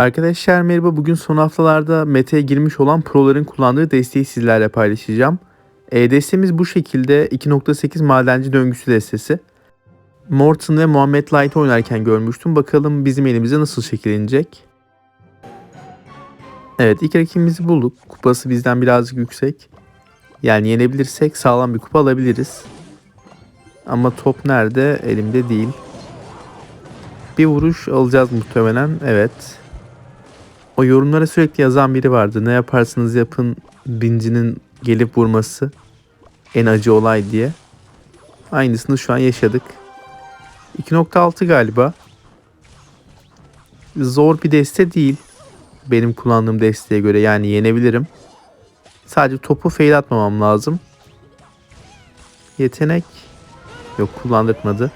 Arkadaşlar merhaba. Bugün son haftalarda meta'ya girmiş olan proların kullandığı desteği sizlerle paylaşacağım. E, destemiz bu şekilde 2.8 madenci döngüsü destesi. Morton ve Muhammed Light oynarken görmüştüm. Bakalım bizim elimize nasıl şekillenecek. Evet ilk rakibimizi bulduk. Kupası bizden birazcık yüksek. Yani yenebilirsek sağlam bir kupa alabiliriz. Ama top nerede? Elimde değil. Bir vuruş alacağız muhtemelen. Evet. O yorumlara sürekli yazan biri vardı. Ne yaparsınız yapın bincinin gelip vurması en acı olay diye. Aynısını şu an yaşadık. 2.6 galiba. Zor bir deste değil. Benim kullandığım desteğe göre yani yenebilirim. Sadece topu fail atmamam lazım. Yetenek yok kullandırtmadı.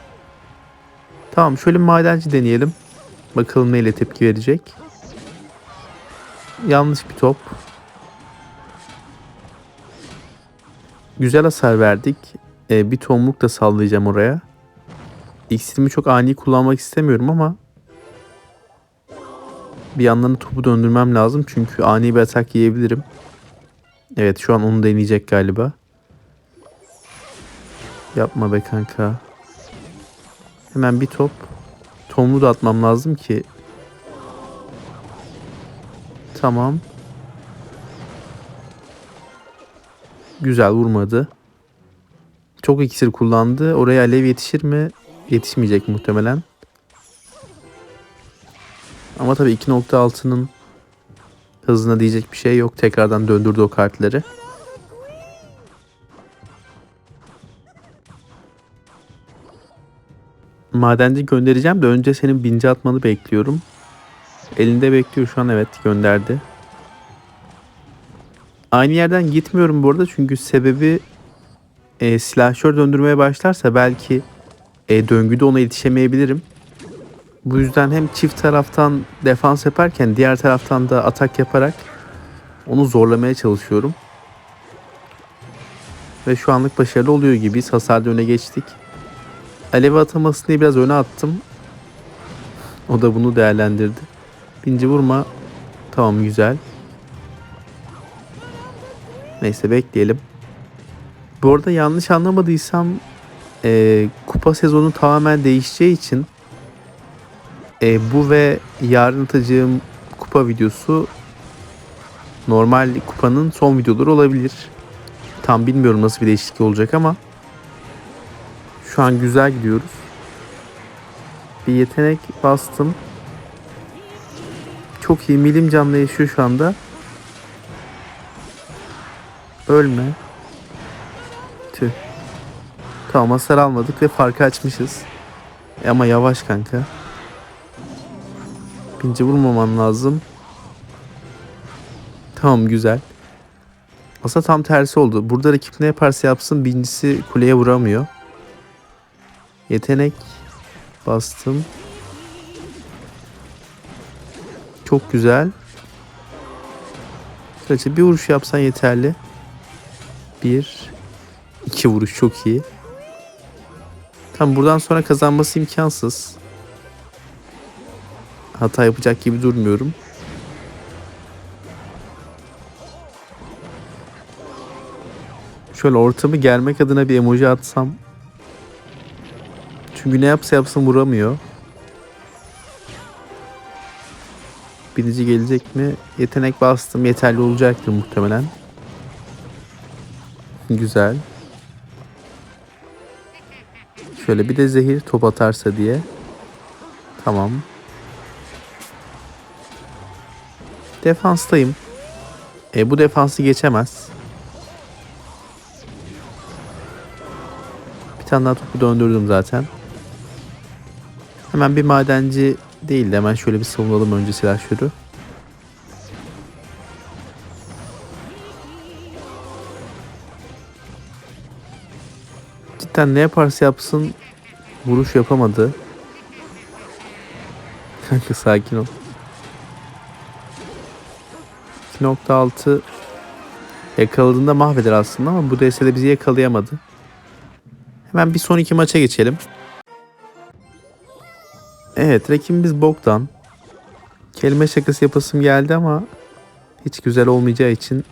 Tamam şöyle madenci deneyelim. Bakalım neyle tepki verecek. Yanlış bir top. Güzel hasar verdik. Ee, bir tomruk da sallayacağım oraya. İksirimi çok ani kullanmak istemiyorum ama bir yandan da topu döndürmem lazım. Çünkü ani bir atak yiyebilirim. Evet şu an onu deneyecek galiba. Yapma be kanka. Hemen bir top. Tomru da atmam lazım ki. Tamam. Güzel vurmadı. Çok iksir kullandı. Oraya alev yetişir mi? Yetişmeyecek muhtemelen. Ama tabii 2.6'nın hızına diyecek bir şey yok. Tekrardan döndürdü o kartları. Madenci göndereceğim de önce senin bince atmanı bekliyorum. Elinde bekliyor şu an evet gönderdi. Aynı yerden gitmiyorum bu arada çünkü sebebi e, silahşör döndürmeye başlarsa belki e, döngüde ona yetişemeyebilirim. Bu yüzden hem çift taraftan defans yaparken diğer taraftan da atak yaparak onu zorlamaya çalışıyorum. Ve şu anlık başarılı oluyor gibiyiz. Hasarda öne geçtik. Alev atamasını biraz öne attım. O da bunu değerlendirdi. Binci vurma. Tamam güzel. Neyse bekleyelim. Bu arada yanlış anlamadıysam e, kupa sezonu tamamen değişeceği için e, bu ve yarın atacağım kupa videosu normal kupanın son videoları olabilir. Tam bilmiyorum nasıl bir değişiklik olacak ama şu an güzel gidiyoruz. Bir yetenek bastım. Çok iyi milim canlı yaşıyor şu anda. Ölme. Tüh. Tamam hasar almadık ve farkı açmışız. E ama yavaş kanka. Pinci vurmaman lazım. Tamam güzel. Aslında tam tersi oldu. Burada rakip ne yaparsa yapsın birincisi kuleye vuramıyor. Yetenek bastım. Çok güzel. Sadece bir vuruş yapsan yeterli. Bir, iki vuruş çok iyi. Tam buradan sonra kazanması imkansız. Hata yapacak gibi durmuyorum. Şöyle ortamı germek adına bir emoji atsam. Çünkü ne yapsa yapsın vuramıyor. Birici gelecek mi? Yetenek bastım. Yeterli olacaktır muhtemelen. Güzel. Şöyle bir de zehir top atarsa diye. Tamam. Defanstayım. E, bu defansı geçemez. Bir tane daha topu döndürdüm zaten. Hemen bir madenci değil de hemen şöyle bir savunalım önce silahşörü. Cidden ne yaparsa yapsın vuruş yapamadı. Kanka sakin ol. 2.6 yakaladığında mahveder aslında ama bu DS'de bizi yakalayamadı. Hemen bir son iki maça geçelim. Evet rakibimiz Bogdan. Kelime şakası yapasım geldi ama hiç güzel olmayacağı için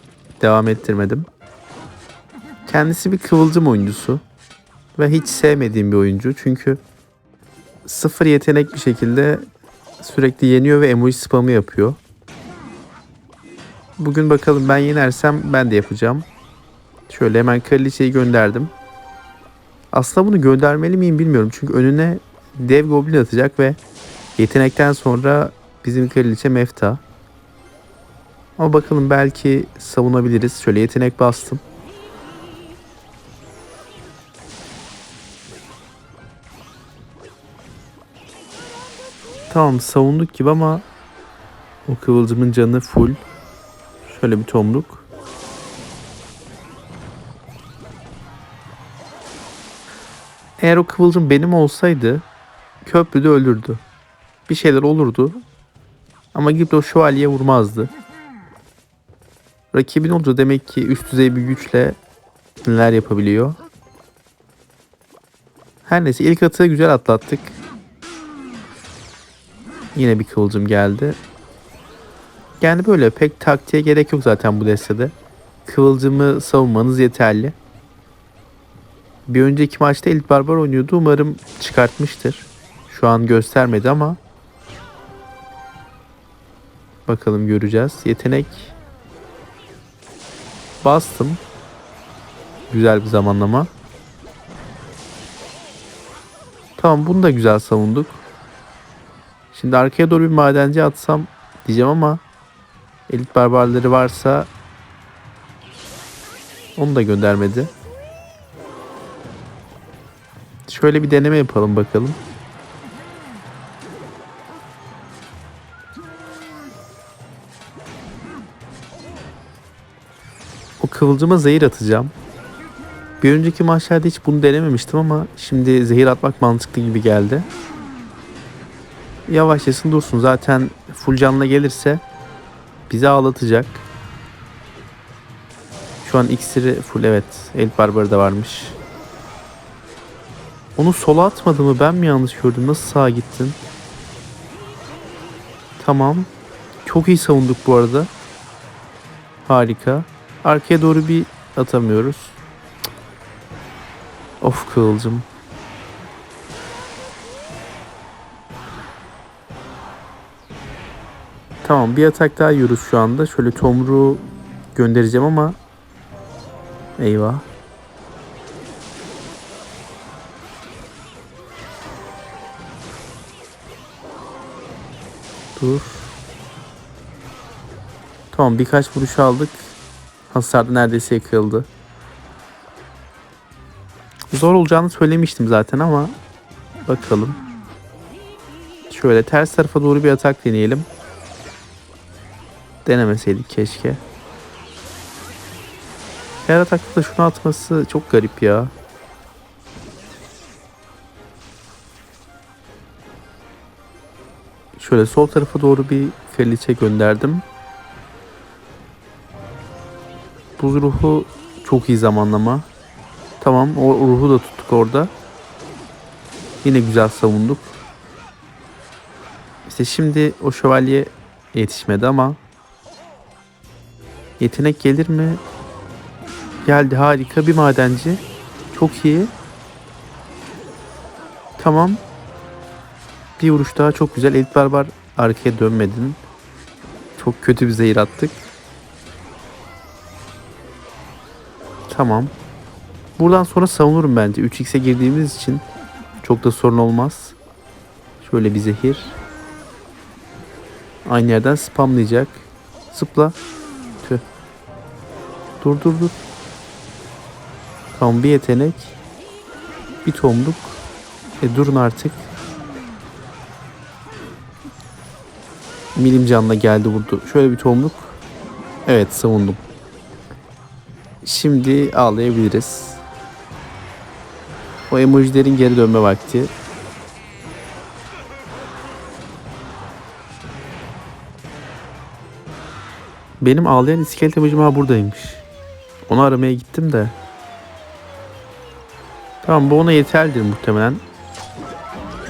devam ettirmedim. Kendisi bir kıvılcım oyuncusu ve hiç sevmediğim bir oyuncu çünkü sıfır yetenek bir şekilde sürekli yeniyor ve emoji spamı yapıyor. Bugün bakalım ben yenersem ben de yapacağım. Şöyle hemen kraliçeyi gönderdim. Aslında bunu göndermeli miyim bilmiyorum. Çünkü önüne dev goblin atacak ve yetenekten sonra bizim kraliçe mefta. Ama bakalım belki savunabiliriz. Şöyle yetenek bastım. Tamam savunduk gibi ama o kıvılcımın canı full. Şöyle bir tomruk. Eğer o kıvılcım benim olsaydı köprüde ölürdü. Bir şeyler olurdu. Ama gidip de o şövalye vurmazdı. Rakibin olunca demek ki üst düzey bir güçle neler yapabiliyor. Her neyse ilk atı güzel atlattık. Yine bir kıvılcım geldi. Yani böyle pek taktiğe gerek yok zaten bu destede. Kıvılcımı savunmanız yeterli. Bir önceki maçta Elit Barbar oynuyordu. Umarım çıkartmıştır. Şu an göstermedi ama bakalım göreceğiz. Yetenek bastım. Güzel bir zamanlama. Tamam bunu da güzel savunduk. Şimdi arkaya doğru bir madenci atsam diyeceğim ama elit barbarları varsa onu da göndermedi. Şöyle bir deneme yapalım bakalım. Kıvılcıma zehir atacağım. Bir önceki maçlarda hiç bunu denememiştim ama şimdi zehir atmak mantıklı gibi geldi. Yavaşlasın dursun. Zaten full canla gelirse bizi ağlatacak. Şu an iksiri full evet. El barbarı da varmış. Onu sola atmadı mı? Ben mi yanlış gördüm? Nasıl sağa gittin? Tamam. Çok iyi savunduk bu arada. Harika. Arkaya doğru bir atamıyoruz. Of kıvılcım. Tamam bir atak daha yiyoruz şu anda. Şöyle tomruğu göndereceğim ama eyvah. Dur. Tamam birkaç vuruş aldık. Hasar neredeyse yıkıldı. Zor olacağını söylemiştim zaten ama bakalım. Şöyle ters tarafa doğru bir atak deneyelim. Denemeseydik keşke. Her atakta da şunu atması çok garip ya. Şöyle sol tarafa doğru bir kraliçe gönderdim. Buz ruhu çok iyi zamanlama. Tamam o ruhu da tuttuk orada. Yine güzel savunduk. İşte şimdi o şövalye yetişmedi ama yetenek gelir mi? Geldi harika bir madenci. Çok iyi. Tamam. Bir vuruş daha çok güzel. Elit Barbar arkaya dönmedin. Çok kötü bir zehir attık. Tamam. Buradan sonra savunurum bence. 3x'e girdiğimiz için çok da sorun olmaz. Şöyle bir zehir. Aynı yerden spamlayacak. Zıpla. Tüh. Dur dur dur. Tamam bir yetenek. Bir tomruk. E durun artık. Milim canla geldi vurdu. Şöyle bir tomruk. Evet savundum. Şimdi ağlayabiliriz. O emojilerin geri dönme vakti. Benim ağlayan iskelet emojim ha buradaymış. Onu aramaya gittim de. Tamam bu ona yeterlidir muhtemelen.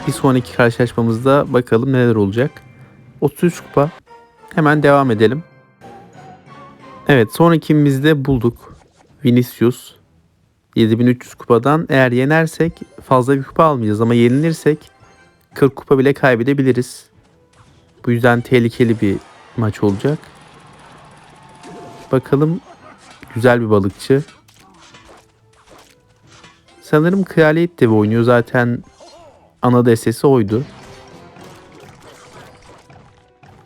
Bir sonraki karşılaşmamızda bakalım neler olacak. 33 kupa. Hemen devam edelim. Evet son ikimizde bulduk. Vinicius. 7300 kupadan eğer yenersek fazla bir kupa almayacağız ama yenilirsek 40 kupa bile kaybedebiliriz. Bu yüzden tehlikeli bir maç olacak. Bakalım güzel bir balıkçı. Sanırım Kraliyet Devi oynuyor. Zaten ana destesi oydu.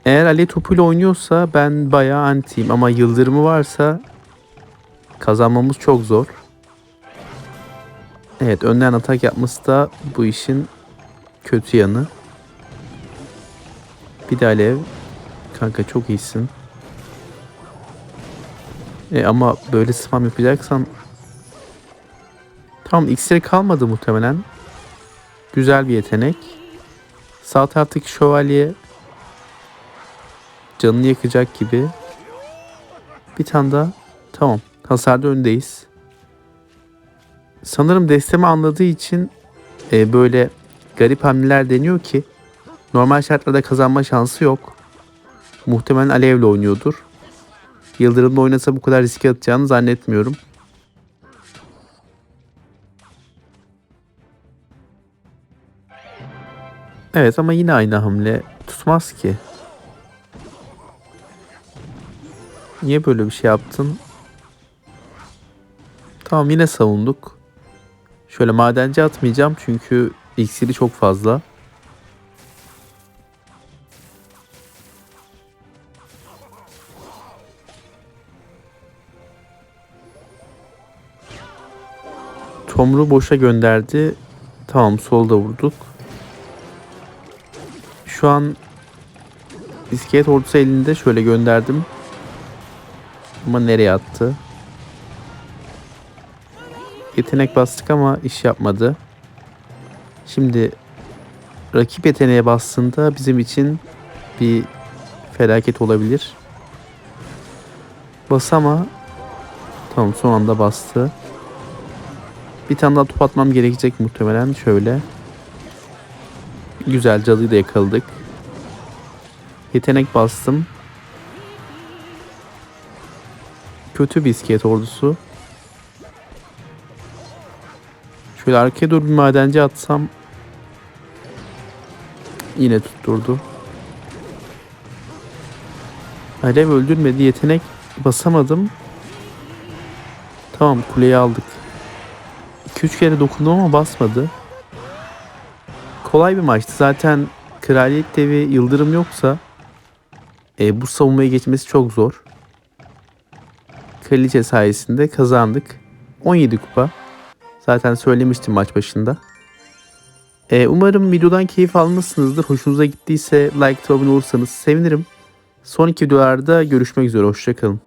Eğer Ali topuyla oynuyorsa ben bayağı antiyim ama yıldırımı varsa kazanmamız çok zor. Evet önden atak yapması da bu işin kötü yanı. Bir de alev. Kanka çok iyisin. E ama böyle spam yapacaksan Tamam iksiri kalmadı muhtemelen. Güzel bir yetenek. Sağ taraftaki şövalye canını yakacak gibi. Bir tane daha. Tamam. Hasarda öndeyiz. Sanırım destemi anladığı için e, böyle garip hamleler deniyor ki normal şartlarda kazanma şansı yok. Muhtemelen alevle oynuyordur. Yıldırımla oynasa bu kadar riske atacağını zannetmiyorum. Evet ama yine aynı hamle tutmaz ki. Niye böyle bir şey yaptın? Tamam yine savunduk. Şöyle madenci atmayacağım çünkü iksiri çok fazla. Tomru boşa gönderdi. Tamam solda vurduk. Şu an iskelet ordusu elinde şöyle gönderdim. Ama nereye attı? Yetenek bastık ama iş yapmadı. Şimdi rakip yeteneğe bastığında bizim için bir felaket olabilir. Bas ama tamam son anda bastı. Bir tane daha top atmam gerekecek muhtemelen şöyle. Güzel cadıyı da yakaladık. Yetenek bastım. Kötü bir iskelet ordusu. Şöyle arkaya doğru bir madenci atsam yine tutturdu. Alev öldürmedi. Yetenek basamadım. Tamam kuleyi aldık. 2-3 kere dokundum ama basmadı. Kolay bir maçtı. Zaten Kraliyet Devi Yıldırım yoksa e, bu savunmaya geçmesi çok zor. Kraliçe sayesinde kazandık. 17 kupa. Zaten söylemiştim maç başında. E, umarım videodan keyif almışsınızdır. Hoşunuza gittiyse like abone olursanız sevinirim. Sonraki videolarda görüşmek üzere. Hoşçakalın.